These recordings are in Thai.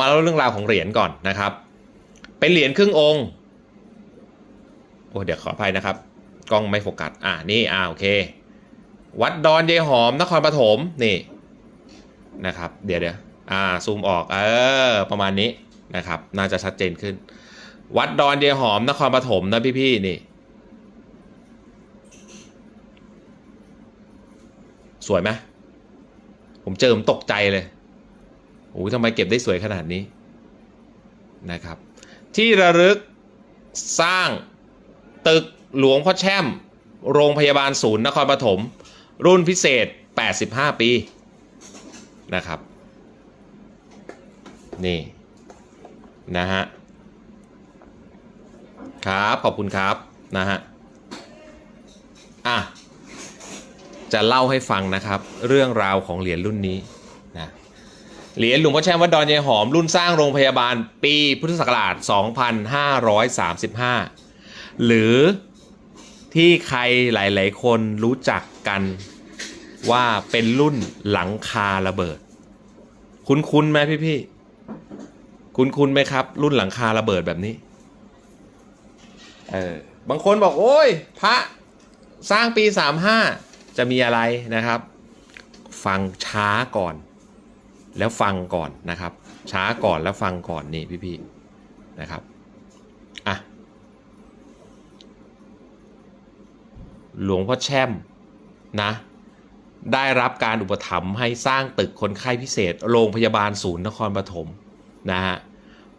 มาเล่าเรื่องราวของเหรียญก่อนนะครับ เป็นเหรียญครึ่งองค์ โอ้เดี๋ยวขออภัยนะครับ กล้องไม่โฟกัส อ่านี่ อ่าโอเค วัดดอนเยหอม นครปฐม นี่นะครับ เดี๋ยวเดี๋ยวอ่า ซูมออก เออ ประมาณนี้นะครับ น่าจะชัดเจนขึ้น วัดดอนเยหอม นครปฐมนะพี่ๆ นี่ สวยไหมผมเจอผมตกใจเลย โอ้ยทำไมเก็บได้สวยขนาดนี้นะครับ ที่ระลึกสร้างตึกหลวงพ่อแช่ม โรงพยาบาลศูนย์นครปฐมรุ่นพิเศษ 85 ปีนะครับ นี่ นะฮะ ครับ ขอบคุณครับ นะฮะ อะ จะเล่าให้ฟังนะครับ เรื่องราวของเหรียญรุ่นนี้ เหรียญหลวงพ่อแช่มวัดดอนยายหอมรุ่นสร้างโรงพยาบาลปีพุทธศักราช 2535 หรือที่ใครหลาย ๆ คนรู้จักกันว่าเป็นรุ่นหลังคาระเบิด คุ้นๆไหมพี่ๆคุ้นๆไหมครับ รุ่นหลังคาระเบิดแบบนี้ เออบางคนบอกโอ้ย พระสร้างปี 35 จะมีอะไรนะครับ ฟังช้าก่อน แล้วฟังก่อนนะครับ ช้าก่อนแล้วฟังก่อนนี่พี่ๆนะครับอะหลวงพ่อแช่มนะได้รับการอุปถัมภ์ให้สร้างตึกคนไข้พิเศษ โรงพยาบาลศูนย์นครปฐมนะฮะ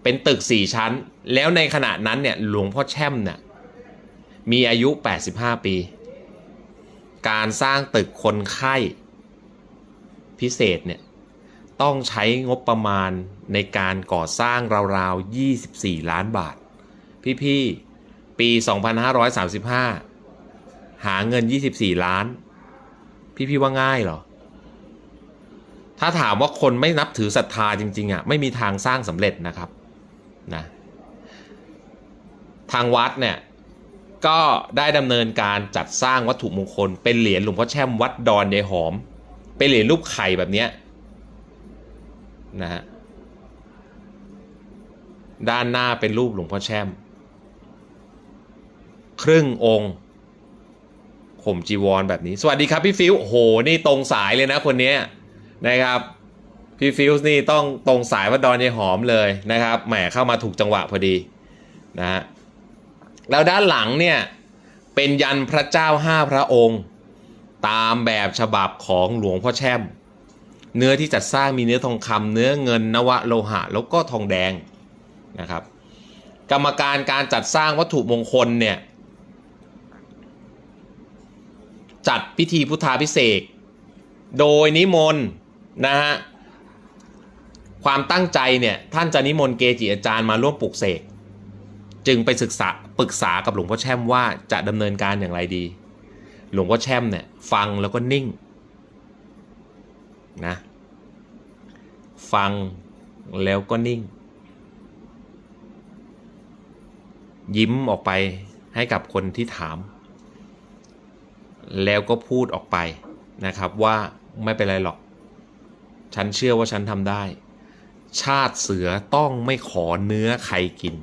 เป็นตึก 4 ชั้น แล้วในขณะนั้นเนี่ยหลวงพ่อแช่มเนี่ยมีอายุ 85 ปี การสร้างตึกคนไข้พิเศษเนี่ย ต้องใช้งบประมาณในการก่อสร้างราวๆ 24 ล้านบาท พี่ๆ ปี 2535 หาเงิน 24 ล้าน พี่ๆ ว่าง่ายเหรอ ถ้าถามว่าคนไม่นับถือศรัทธาจริง ๆอะไม่มีทางสร้างสำเร็จนะครับนะทางวัดเนี่ยก็ได้ดำเนินการจัดสร้างวัตถุมงคล เป็นเหรียญหลวงพ่อแช่มวัดดอนยายหอม เป็นเหรียญรูปไข่แบบเนี้ย นะฮะด้านหน้าเป็นรูปหลวงพ่อแช่ม ครึ่งองค์ห่มจีวรแบบนี้ สวัสดีครับพี่ฟิวโอ้โหนี่ตรงสายเลยนะคนนี้นะครับพี่ฟิวส์นี่ต้องตรงสายวัดดอนยายหอมเลยนะครับแหมเข้ามาถูกจังหวะพอดีนะฮะแล้วด้านหลังเนี่ยเป็นยันพระเจ้าห้าพระองค์ ตามแบบฉบับของหลวงพ่อแช่ม เนื้อที่จัดสร้างมีเนื้อทองคำเนื้อเงินนวะโลหะ แล้วก็ทองแดงนะครับ กรรมการการจัดสร้างวัตถุมงคลเนี่ยจัดพิธีพุทธาพิเศษโดยนิมนต์นะฮะความตั้งใจเนี่ยท่านจะนิมนต์เกจิอาจารย์มาร่วมปลุกเสกจึงไปศึกษาปรึกษากับหลวงพ่อแช่มว่าจะดำเนินการอย่างไรดี หลวงพ่อแช่มเนี่ยฟังแล้วก็นิ่ง นะ ฟังแล้วก็นิ่ง ยิ้มออกไปให้กับคนที่ถาม แล้วก็พูดออกไปนะครับว่าไม่เป็นไรหรอก ฉันเชื่อว่าฉันทำได้ ชาติเสือต้องไม่ขอเนื้อใครกิน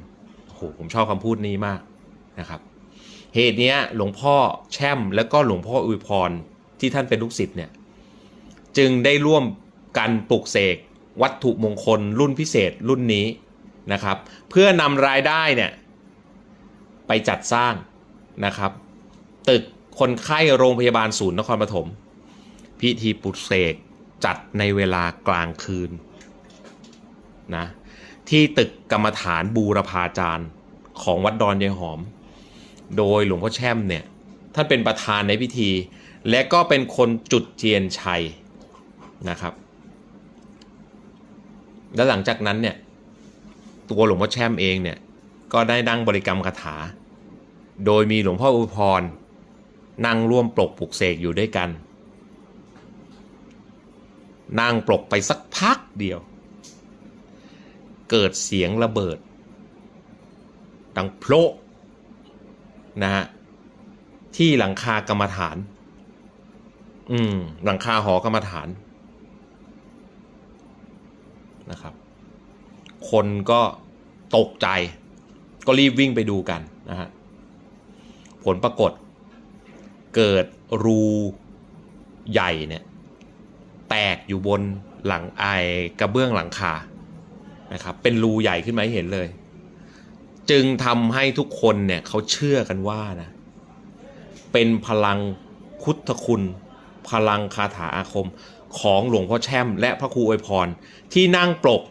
โอ้โหผมชอบคำพูดนี้มากนะครับ เหตุเนี้ยหลวงพ่อแช่มแล้วก็หลวงพ่ออุยพรที่ท่านเป็นลูกศิษย์เนี่ย จึงได้ร่วมกันปลุกเสกวัตถุมงคลรุ่นพิเศษรุ่นนี้นะครับ เพื่อนำรายได้เนี่ยไปจัดสร้างนะครับ ตึกคนไข้โรงพยาบาลศูนย์นครปฐมพิธีปลุกเสกจัดในเวลากลางคืนนะที่ตึกกรรมฐานบูรพาจารย์ของวัดดอนยายหอม โดยหลวงพ่อแช่มเนี่ยท่านเป็นประธานในพิธี และก็เป็นคนจุดเทียนชัย นะครับ แล้วหลังจากนั้นเนี่ยตัวหลวงพ่อแช่มเองเนี่ยก็ได้นั่งบริกรรมคาถา โดยมีหลวงพ่ออุพรนั่งร่วมปลกปลุกเสกอยู่ด้วยกัน นั่งปลกไปสักพักเดียว เกิดเสียงระเบิด ดังโพะนะฮะที่หลังคากรรมฐาน อืม หลังคาหอกรรมฐาน นะครับ คนก็ตกใจ ก็รีบวิ่งไปดูกันนะฮะผลปรากฏเกิดรูใหญ่เนี่ยแตกอยู่บนหลังไอกระเบื้องหลังคานะครับเป็นรูใหญ่ขึ้นมาให้เห็นเลย จึงทำให้ทุกคนเนี่ยเขาเชื่อกันว่านะเป็นพลังพุทธคุณ พลังคาถาอาคม ของหลวงพ่อแช่ม และพระครูอวยพร ที่นั่งปลก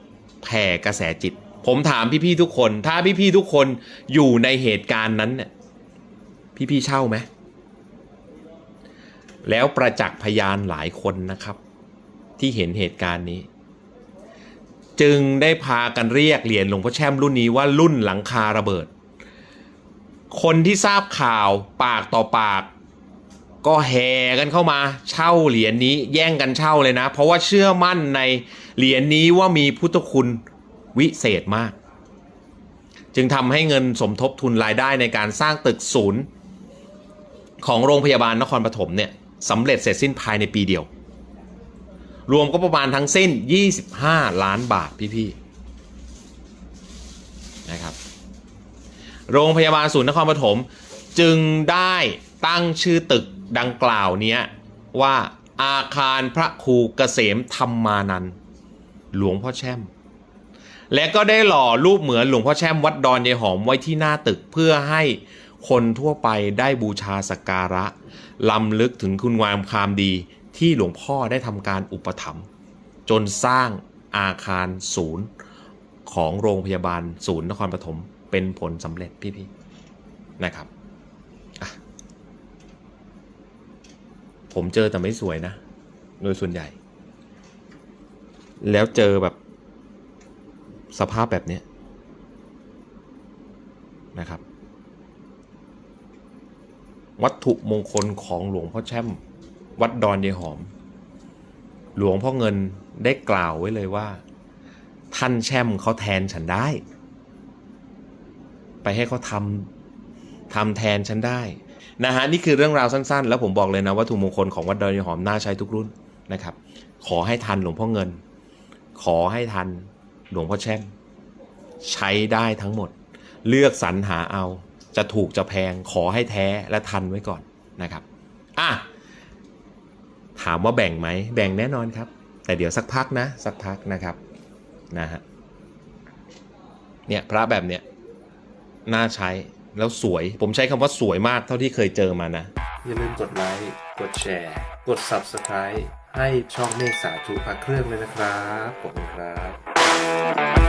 แผ่กระแสจิต ผมถามพี่ๆทุกคน ถ้าพี่ๆทุกคนอยู่ในเหตุการณ์นั้นเนี่ยพี่ๆเช่าไหมแล้วประจักษ์พยานหลายคนนะครับ ที่เห็นเหตุการณ์นี้ จึงได้พากันเรียกเหรียญหลวงพ่อแช่มรุ่นนี้ว่ารุ่นหลังคาระเบิด คนที่ทราบข่าวปากต่อปาก ก็แห่กันเข้ามาเช่าเหรียญนี้แย่งกันเช่าเลยนะ เพราะว่าเชื่อมั่นในเหรียญนี้ว่ามีพุทธคุณวิเศษมาก จึงทำให้เงินสมทบทุนรายได้ในการสร้างตึกศูนย์ ของโรงพยาบาลนครปฐมเนี่ยสำเร็จเสร็จสิ้นภายในปีเดียว รวมก็ประมาณทั้งสิ้น 25 ล้านบาทพี่ๆนะครับโรงพยาบาลศูนย์นครปฐมจึงได้ตั้งชื่อตึก ดังกล่าวเนี้ยว่าอาคารพระครูเกษมธรรมานันหลวงพ่อแช่ม และก็ได้หล่อรูปเหมือนหลวงพ่อแช่มวัดดอนยายหอมไว้ที่หน้าตึกเพื่อให้คนทั่วไปได้บูชาสักการะลำลึกถึงคุณงามความดีที่หลวงพ่อได้ทำการอุปถัมภ์จนสร้างอาคารศูนย์ของโรงพยาบาลศูนย์นครปฐมเป็นผลสำเร็จพี่ๆนะครับอะ ผมเจอแต่ไม่สวยนะ โดยส่วนใหญ่ แล้วเจอแบบสภาพแบบนี้นะครับ วัตถุมงคลของหลวงพ่อแช่ม วัดดอนยายหอม หลวงพ่อเงินได้กล่าวไว้เลยว่า ท่านแช่มเขาแทนฉันได้ ไปให้เขาทำทำแทนฉันได้ นะฮะนี่คือเรื่องราวสั้นๆ แล้วผมบอกเลยนะวัตถุมงคลของวัดดอนยายหอมน่าใช้ทุกรุ่นนะครับ ขอให้ทันหลวงพ่อเงิน ขอให้ทันหลวงพ่อแช่มใช้ได้ทั้งหมด เลือกสรรหาเอาจะถูกจะแพงขอให้แท้และทันไว้ก่อนนะครับอะถามว่าแบ่งไหมแบ่งแน่นอนครับ แต่เดี๋ยวสักพักนะสักพักนะครับนะฮะเนี่ยพระแบบเนี้ยน่าใช้ แล้วสวย ผมใช้คำว่าสวยมากเท่าที่เคยเจอมานะ อย่าลืมกดไลค์ กดแชร์ กด Subscribe ให้ช่องเมฆสาธุพระเครื่องเลยนะครับ ขอบคุณครับ